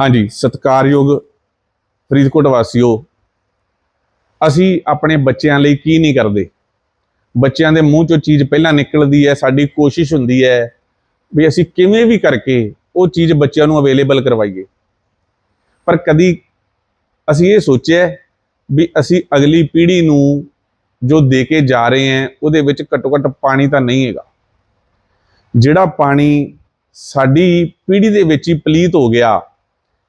ਹਾਂਜੀ, ਸਤਿਕਾਰਯੋਗ ਫਰੀਦਕੋਟ ਵਾਸੀਓ, ਅਸੀਂ ਆਪਣੇ ਬੱਚਿਆਂ ਲਈ ਕੀ ਨਹੀਂ ਕਰਦੇ? ਬੱਚਿਆਂ ਦੇ ਮੂੰਹ ਚੋਂ ਚੀਜ਼ ਪਹਿਲਾਂ ਨਿਕਲਦੀ ਹੈ, ਸਾਡੀ ਕੋਸ਼ਿਸ਼ ਹੁੰਦੀ ਹੈ ਵੀ ਅਸੀਂ ਕਿਵੇਂ ਵੀ ਕਰਕੇ ਉਹ ਚੀਜ਼ ਬੱਚਿਆਂ ਨੂੰ ਅਵੇਲੇਬਲ ਕਰਵਾਈਏ। ਪਰ ਕਦੀ ਅਸੀਂ ਇਹ ਸੋਚਿਆ ਵੀ ਅਸੀਂ ਅਗਲੀ ਪੀੜ੍ਹੀ ਨੂੰ ਜੋ ਦੇ ਕੇ ਜਾ ਰਹੇ ਹਾਂ, ਉਹਦੇ ਵਿੱਚ ਘੱਟੋ ਘੱਟ ਪਾਣੀ ਤਾਂ ਨਹੀਂ ਹੈਗਾ। ਜਿਹੜਾ ਪਾਣੀ ਸਾਡੀ ਪੀੜ੍ਹੀ ਦੇ ਵਿੱਚ ਹੀ ਪਲੀਤ ਹੋ ਗਿਆ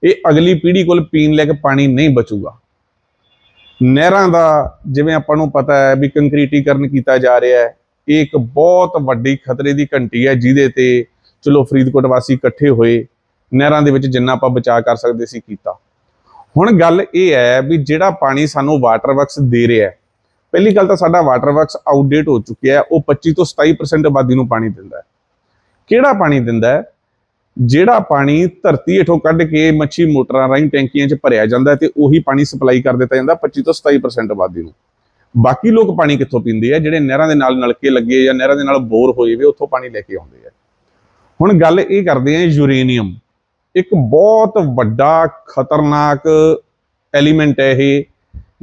ਇਹ ਅਗਲੀ ਪੀੜ੍ਹੀ ਕੋਲ ਪੀਣ ਲੈ ਕੇ ਪਾਣੀ ਨਹੀਂ ਬਚੂਗਾ। ਨਹਿਰਾਂ ਦਾ ਜਿਵੇਂ ਆਪਾਂ ਨੂੰ ਪਤਾ ਹੈ ਵੀ ਕੰਕਰੀਟੀਕਰਨ ਕੀਤਾ ਜਾ ਰਿਹਾ ਹੈ, ਇਹ ਇੱਕ ਬਹੁਤ ਵੱਡੀ ਖਤਰੇ ਦੀ ਘੰਟੀ ਹੈ ਜਿਹਦੇ ਤੇ ਚਲੋ ਫਰੀਦਕੋਟ ਵਾਸੀ ਇਕੱਠੇ ਹੋਏ, ਨਹਿਰਾਂ ਦੇ ਵਿੱਚ ਜਿੰਨਾ ਆਪਾਂ ਬਚਾਅ ਕਰ ਸਕਦੇ ਸੀ ਕੀਤਾ। ਹੁਣ ਗੱਲ ਇਹ ਹੈ ਵੀ ਜਿਹੜਾ ਪਾਣੀ ਸਾਨੂੰ ਵਾਟਰ ਵਰਕਸ ਦੇ ਰਿਹਾ ਹੈ, ਪਹਿਲੀ ਗੱਲ ਤਾਂ ਸਾਡਾ ਵਾਟਰ ਵਰਕਸ ਆਊਟਡੇਟ ਹੋ ਚੁੱਕਿਆ ਹੈ, ਉਹ 25 ਤੋਂ 27% ਆਬਾਦੀ ਨੂੰ ਪਾਣੀ ਦਿੰਦਾ ਹੈ। ਕਿਹੜਾ ਪਾਣੀ ਦਿੰਦਾ ਹੈ? ਜਿਹੜਾ ਪਾਣੀ ਧਰਤੀ ਹੇਠੋਂ ਕੱਢ ਕੇ ਮੱਛੀ ਮੋਟਰਾਂ ਰਾਹੀਂ ਟੈਂਕੀਆਂ 'ਚ ਭਰਿਆ ਜਾਂਦਾ ਹੈ ਤੇ ਉਹੀ ਪਾਣੀ ਸਪਲਾਈ ਕਰ ਦਿੱਤਾ ਜਾਂਦਾ 25 ਤੋਂ 27% ਆਬਾਦੀ ਨੂੰ। ਬਾਕੀ ਲੋਕ ਪਾਣੀ ਕਿੱਥੋਂ ਪੀਂਦੇ ਆ? ਜਿਹੜੇ ਨਹਿਰਾਂ ਦੇ ਨਾਲ ਨਲਕੇ ਲੱਗੇ ਜਾਂ ਨਹਿਰਾਂ ਦੇ ਨਾਲ ਬੋਰ ਹੋਏ ਵੇ, ਉੱਥੋਂ ਪਾਣੀ ਲੈ ਕੇ ਆਉਂਦੇ ਆ। ਹੁਣ ਗੱਲ ਇਹ ਕਰਦੇ ਆ ਯੂਰੇਨੀਅਮ। ਇੱਕ ਬਹੁਤ ਵੱਡਾ ਖਤਰਨਾਕ ਐਲੀਮੈਂਟ ਹੈ ਇਹ।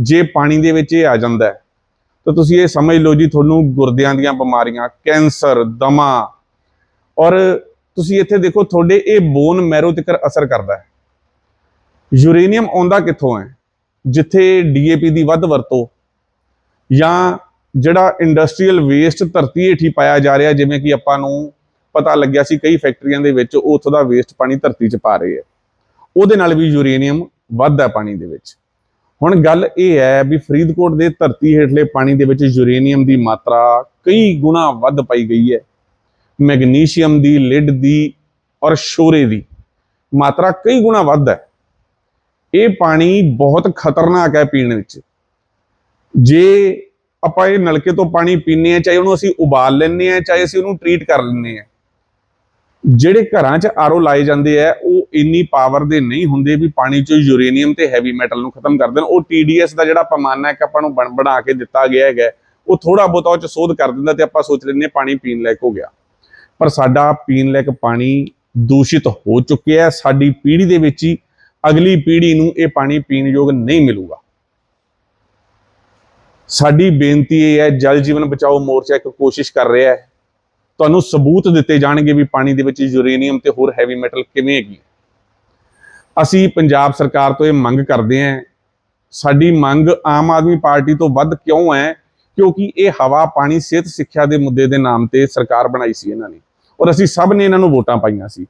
ਜੇ ਪਾਣੀ ਦੇ ਵਿੱਚ ਇਹ ਆ ਜਾਂਦਾ ਤਾਂ ਤੁਸੀਂ ਇਹ ਸਮਝ ਲਓ ਜੀ ਤੁਹਾਨੂੰ ਗੁਰਦਿਆਂ ਦੀਆਂ ਬਿਮਾਰੀਆਂ, ਕੈਂਸਰ, ਦਮਾ ਔਰ ਤੁਸੀਂ ਇੱਥੇ ਦੇਖੋ, ਤੁਹਾਡੇ ਇਹ ਬੋਨ ਮੈਰੋ ਤੱਕ ਅਸਰ ਕਰਦਾ ਹੈ। ਯੂਰੇਨੀਅਮ ਆਉਂਦਾ ਕਿੱਥੋਂ ਹੈ? ਜਿੱਥੇ ਡੀਏਪੀ ਦੀ ਵੱਧ ਵਰਤੋਂ ਜਾਂ ਜਿਹੜਾ ਇੰਡਸਟਰੀਅਲ ਵੇਸਟ ਧਰਤੀ ਹੇਠੀ ਪਾਇਆ ਜਾ ਰਿਹਾ, ਜਿਵੇਂ ਕਿ ਆਪਾਂ ਨੂੰ ਪਤਾ ਲੱਗਿਆ ਸੀ ਕਈ ਫੈਕਟਰੀਆਂ ਦੇ ਵਿੱਚ ਉਹ ਉੱਥੋਂ ਦਾ ਵੇਸਟ ਪਾਣੀ ਧਰਤੀ 'ਚ ਪਾ ਰਹੇ ਹੈ। ਉਹਦੇ ਨਾਲ ਵੀ ਯੂਰੇਨੀਅਮ ਵੱਧਦਾ ਪਾਣੀ ਦੇ ਵਿੱਚ। ਹੁਣ ਗੱਲ ਇਹ ਹੈ ਵੀ ਫਰੀਦਕੋਟ ਦੇ ਧਰਤੀ ਹੇਠਲੇ ਪਾਣੀ ਦੇ ਵਿੱਚ ਯੂਰੇਨੀਅਮ ਦੀ ਮਾਤਰਾ ਕਈ ਗੁਣਾ ਵੱਧ ਪਾਈ ਗਈ ਹੈ। ਮੈਗਨੀਸ਼ੀਅਮ ਦੀ, ਲਿਡ ਦੀ ਔਰ ਸ਼ੋਰੇ ਦੀ ਮਾਤਰਾ ਕਈ ਗੁਣਾ ਵੱਧ ਹੈ। ਇਹ ਪਾਣੀ ਬਹੁਤ ਖਤਰਨਾਕ ਹੈ ਪੀਣ ਵਿੱਚ। ਜੇ ਆਪਾਂ ਇਹ ਨਲਕੇ ਤੋਂ ਪਾਣੀ ਪੀਂਦੇ ਆ ਚਾਹੇ ਉਹਨੂੰ ਅਸੀਂ ਉਬਾਲ ਲੈਂਦੇ ਆ ਚਾਹੇ ਅਸੀਂ ਉਹਨੂੰ ਟਰੀਟ ਕਰ ਲੈਂਦੇ ਆ ਜਿਹੜੇ ਘਰਾਂ 'ਚ ਆਰਓ ਲਾਏ ਜਾਂਦੇ ਆ, ਉਹ ਇੰਨੀ ਪਾਵਰ ਦੇ ਨਹੀਂ ਹੁੰਦੇ ਵੀ ਪਾਣੀ 'ਚੋਂ ਯੂਰੇਨੀਅਮ ਤੇ ਹੈਵੀ ਮੈਟਲ ਨੂੰ ਖਤਮ ਕਰ ਦੇਣ। ਉਹ TDS ਦਾ ਜਿਹੜਾ ਪੈਮਾਨਾ ਹੈ ਕਿ ਆਪਾਂ ਨੂੰ ਬਣ ਬਣਾ ਕੇ ਦਿੱਤਾ ਗਿਆ ਹੈਗਾ, ਉਹ ਥੋੜਾ ਬਹੁਤਾ ਉਹ 'ਚ ਸੋਧ ਕਰ ਦਿੰਦਾ ਤੇ ਆਪਾਂ ਸੋਚ ਲੈਂਦੇ ਹਾਂ ਪਾਣੀ ਪੀਣ ਲਾਇਕ ਹੋ ਗਿਆ। ਪਰ ਸਾਡਾ ਪੀਣ ਲਾਇਕ ਪਾਣੀ ਦੂਸ਼ਿਤ ਹੋ ਚੁੱਕਿਆ ਹੈ। ਸਾਡੀ ਪੀੜ੍ਹੀ ਦੇ ਵਿੱਚ ਹੀ ਅਗਲੀ ਪੀੜ੍ਹੀ ਨੂੰ ਇਹ ਪਾਣੀ ਪੀਣ ਯੋਗ ਨਹੀਂ ਮਿਲੂਗਾ। ਸਾਡੀ ਬੇਨਤੀ ਇਹ ਹੈ, ਜਲ ਜੀਵਨ ਬਚਾਓ ਮੋਰਚਾ ਇੱਕ ਕੋਸ਼ਿਸ਼ ਕਰ ਰਿਹਾ ਹੈ। ਤੁਹਾਨੂੰ ਸਬੂਤ ਦਿੱਤੇ ਜਾਣਗੇ ਵੀ ਪਾਣੀ ਦੇ ਵਿੱਚ ਯੂਰੇਨੀਅਮ ਤੇ ਹੋਰ ਹੈਵੀ ਮੈਟਲ ਕਿਵੇਂ ਹੈਗੀ ਹੈ। ਅਸੀਂ ਪੰਜਾਬ ਸਰਕਾਰ ਤੋਂ ਇਹ ਮੰਗ ਕਰਦੇ ਹਾਂ। ਸਾਡੀ ਮੰਗ ਆਮ ਆਦਮੀ ਪਾਰਟੀ ਤੋਂ ਵੱਧ ਕਿਉਂ ਹੈ? ਕਿਉਂਕਿ ਇਹ ਹਵਾ, ਪਾਣੀ, ਸਿਹਤ, ਸਿੱਖਿਆ ਦੇ ਮੁੱਦੇ ਦੇ ਨਾਮ ਤੇ ਸਰਕਾਰ ਬਣਾਈ ਸੀ ਇਹਨਾਂ ਨੇ। ਔਰ ਅਸੀਂ ਸਭ ਨੇ ਇਹਨਾਂ ਨੂੰ ਵੋਟਾਂ ਪਾਈਆਂ ਸੀ।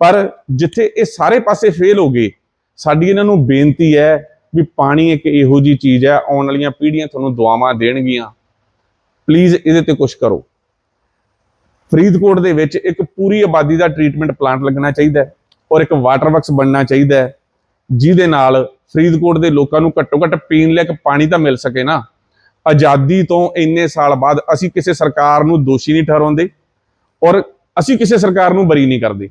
ਪਰ ਜਿੱਥੇ ਇਹ ਸਾਰੇ ਪਾਸੇ ਫੇਲ ਹੋ ਗਏ, ਸਾਡੀ ਇਹਨਾਂ ਨੂੰ ਬੇਨਤੀ ਹੈ ਵੀ ਪਾਣੀ ਇੱਕ ਇਹੋ ਜੀ ਚੀਜ਼ ਹੈ, ਆਉਣ ਵਾਲੀਆਂ ਪੀੜ੍ਹੀਆਂ ਤੁਹਾਨੂੰ ਦੁਆਵਾਂ ਦੇਣਗੀਆਂ। ਪਲੀਜ਼ ਇਹਦੇ ਤੇ ਕੁਝ ਕਰੋ। ਫਰੀਦਕੋਟ ਦੇ ਵਿੱਚ ਇੱਕ ਪੂਰੀ ਆਬਾਦੀ ਦਾ ਟ੍ਰੀਟਮੈਂਟ ਪਲਾਂਟ ਲੱਗਣਾ ਚਾਹੀਦਾ ਹੈ ਔਰ ਇੱਕ ਵਾਟਰ ਵਰਕਸ ਬਣਨਾ ਚਾਹੀਦਾ ਹੈ, ਜਿਹਦੇ ਨਾਲ ਫਰੀਦਕੋਟ ਦੇ ਲੋਕਾਂ ਨੂੰ ਘੱਟੋ ਘੱਟ ਪੀਣ ਲਈ ਇੱਕ ਪਾਣੀ ਤਾਂ ਮਿਲ ਸਕੇ ਨਾ। ਆਜ਼ਾਦੀ ਤੋਂ ਇੰਨੇ ਸਾਲ ਬਾਅਦ ਅਸੀਂ ਕਿਸੇ ਸਰਕਾਰ ਨੂੰ ਦੋਸ਼ੀ ਨਹੀਂ ਠਹਿਰਾਉਂਦੇ ਔਰ ਅਸੀਂ ਕਿਸੇ ਸਰਕਾਰ ਨੂੰ ਬਰੀ ਨਹੀਂ ਕਰਦੇ।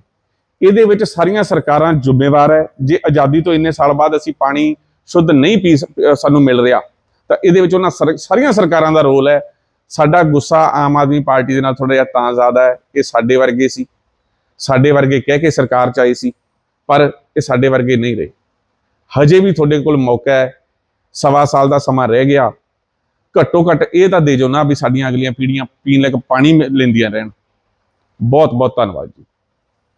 ਇਹਦੇ ਵਿੱਚ ਸਾਰੀਆਂ ਸਰਕਾਰਾਂ ਜ਼ਿੰਮੇਵਾਰ ਹੈ। ਜੇ ਆਜ਼ਾਦੀ ਤੋਂ ਇੰਨੇ ਸਾਲ ਬਾਅਦ ਅਸੀਂ ਪਾਣੀ ਸ਼ੁੱਧ ਨਹੀਂ ਪੀ ਸਾਨੂੰ ਮਿਲ ਰਿਹਾ, ਤਾਂ ਇਹਦੇ ਵਿੱਚ ਉਹਨਾਂ ਸਰ- ਸਾਰੀਆਂ ਸਰਕਾਰਾਂ ਦਾ ਰੋਲ ਹੈ। ਸਾਡਾ ਗੁੱਸਾ ਆਮ ਆਦਮੀ ਪਾਰਟੀ ਦੇ ਨਾਲ ਥੋੜਾ ਜਿਹਾ ਤਾਂ ਜ਼ਿਆਦਾ ਹੈ। ਇਹ ਸਾਡੇ ਵਰਗੇ ਸੀ। ਸਾਡੇ ਵਰਗੇ ਕਹਿ ਕੇ ਸਰਕਾਰ ਚ ਆਏ ਸੀ, ਪਰ ਇਹ ਸਾਡੇ ਵਰਗੇ ਨਹੀਂ ਰਹੇ। ਹਜੇ ਵੀ ਤੁਹਾਡੇ ਕੋਲ ਮੌਕਾ ਹੈ। ਸਵਾ ਸਾਲ ਦਾ ਸਮਾਂ ਰਹਿ ਗਿਆ। ਘੱਟੋ ਘੱਟ ਇਹ ਤਾਂ ਦੇ ਜੋ ਨਾ ਵੀ ਸਾਡੀਆਂ ਅਗਲੀਆਂ ਪੀੜ੍ਹੀਆਂ ਪੀਣ ਲੱਗ ਪਾਣੀ ਮਿ- ਲੈਂਦੀਆਂ ਰਹਿਣ। ਬਹੁਤ ਬਹੁਤ ਧੰਨਵਾਦ ਜੀ।